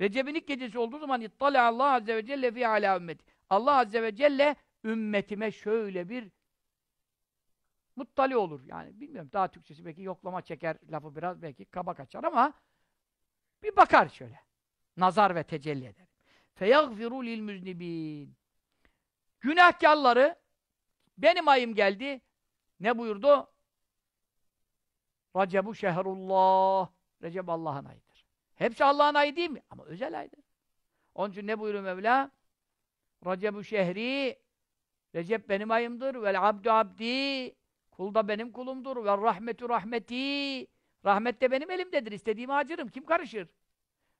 Recep'in ilk gecesi olduğu zaman ittala Allah azze ve celle fi ala ümmeti. Allah azze ve celle ümmetime şöyle bir muttali olur. Yani bilmiyorum daha Türkçesi belki yoklama çeker lafı biraz belki kaba kaçar ama bir bakar şöyle. Nazar ve tecelli eder. Feyagfiru lil müznibin. Günahkarları benim ayım geldi. Ne buyurdu? Racebu şehrullah. Recep Allah'ın ayıdır. Hepsi Allah'ın ayı değil mi? Ama özel aydır. Onun için ne buyuruyor Mevla? Racebu şehri Recep benim ayımdır. Vel abdu abdi Kul da benim kulumdur. Ve rahmetu rahmeti Rahmet de benim elimdedir. İstediğimi acırım. Kim karışır?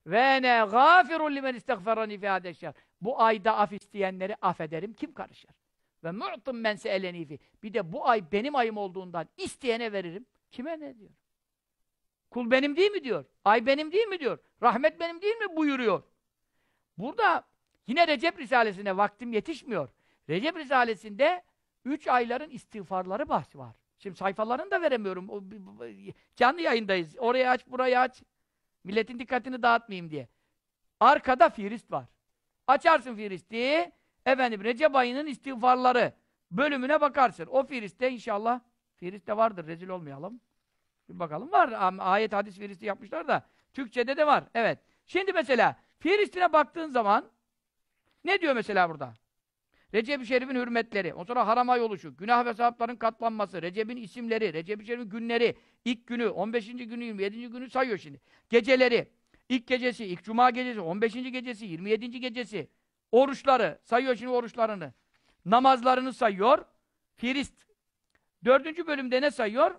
Ve ne gâfirun limen istagferani fî hâdeşşer. Bu ayda af isteyenleri affederim. Kim karışır? Ve mu'tum men se'eleni. Bir de bu ay benim ayım olduğundan isteyene veririm. Kime ne diyor? Kul benim değil mi diyor? Ay benim değil mi diyor? Rahmet benim değil mi buyuruyor? Burada yine Recep Risalesi'ne vaktim yetişmiyor. Recep Risalesi'nde üç ayların istiğfarları bahsi var. Şimdi sayfalarını da veremiyorum. O, canlı yayındayız. Oraya aç, buraya aç. Milletin dikkatini dağıtmayayım diye. Arkada firist var. Açarsın firisti. Efendim Recep ayının istiğfarları bölümüne bakarsın. O firiste inşallah firist de vardır. Rezil olmayalım. Bir bakalım. Var. Ayet hadis firisti yapmışlar da. Türkçede de var. Evet. Şimdi mesela firistine baktığın zaman ne diyor mesela burada? Recep-i Şerif'in hürmetleri, ondan sonra haram ay oluşu, günah ve sevapların katlanması, Recep'in isimleri, Recep-i Şerif'in günleri, ilk günü, 15. günü, 27. günü sayıyor şimdi. Geceleri, ilk gecesi, ilk cuma gecesi, 15. gecesi, 27. gecesi, oruçları, sayıyor şimdi oruçlarını. Namazlarını sayıyor. Firist. Dördüncü bölümde ne sayıyor?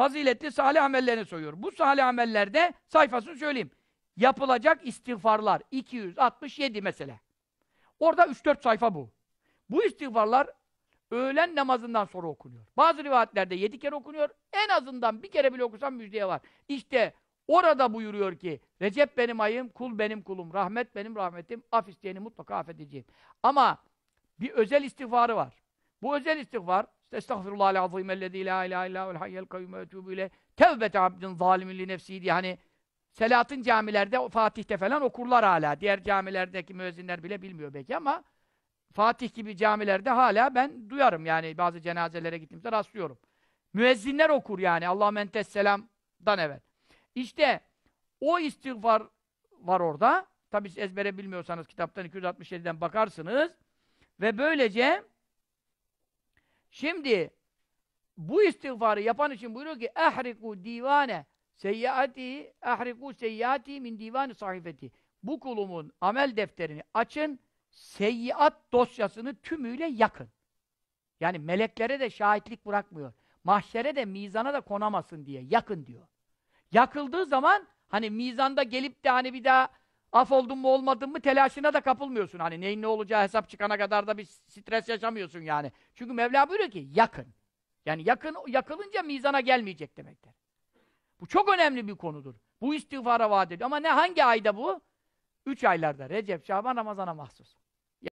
Faziletli salih amellerini sayıyor. Bu salih amellerde sayfasını söyleyeyim. Yapılacak istiğfarlar. 267 mesele. Orada 3-4 sayfa bu. Bu istiğfarlar öğlen namazından sonra okunuyor. Bazı rivayetlerde 7 kere okunuyor. En azından bir kere bile okusam müjdeye var. İşte orada buyuruyor ki Recep benim ayım, kul benim kulum, rahmet benim rahmetim, af isteyeni mutlaka affedeceğim. Ama bir özel istiğfarı var. Bu özel istiğfar Estağfirullahal azim ellezî la ilahe illâ vel hayyel kayyum etûbü ile tevbete abdin zalimin li nefsî diye hani Selahattin camilerde, Fatih'te falan okurlar hala. Diğer camilerdeki müezzinler bile bilmiyor belki ama Fatih gibi camilerde hala ben duyarım yani bazı cenazelere gittiğimde rastlıyorum. Müezzinler okur yani Allah mentes selam'dan evvel. İşte o istiğfar var orada. Tabi siz ezbere bilmiyorsanız kitaptan 267'den bakarsınız. Ve böylece şimdi bu istiğfarı yapan için buyuruyor ki ehriku divane Seyyiati ahriku seyyiati min divani sahifeti. Bu kulumun amel defterini açın, seyyiat dosyasını tümüyle yakın. Yani meleklere de şahitlik bırakmıyor. Mahşere de mizana da konamasın diye yakın diyor. Yakıldığı zaman hani mizanda gelip de hani bir daha af oldun mu olmadın mı telaşına da kapılmıyorsun. Hani neyin ne olacağı hesap çıkana kadar da bir stres yaşamıyorsun yani. Çünkü Mevla buyuruyor ki yakın. Yani yakın yakılınca mizana gelmeyecek demektir. Bu çok önemli bir konudur. Bu istiğfara vaat ediyor. Ama ne hangi ayda bu? Üç aylarda. Recep, Şaban, Ramazan'a mahsus.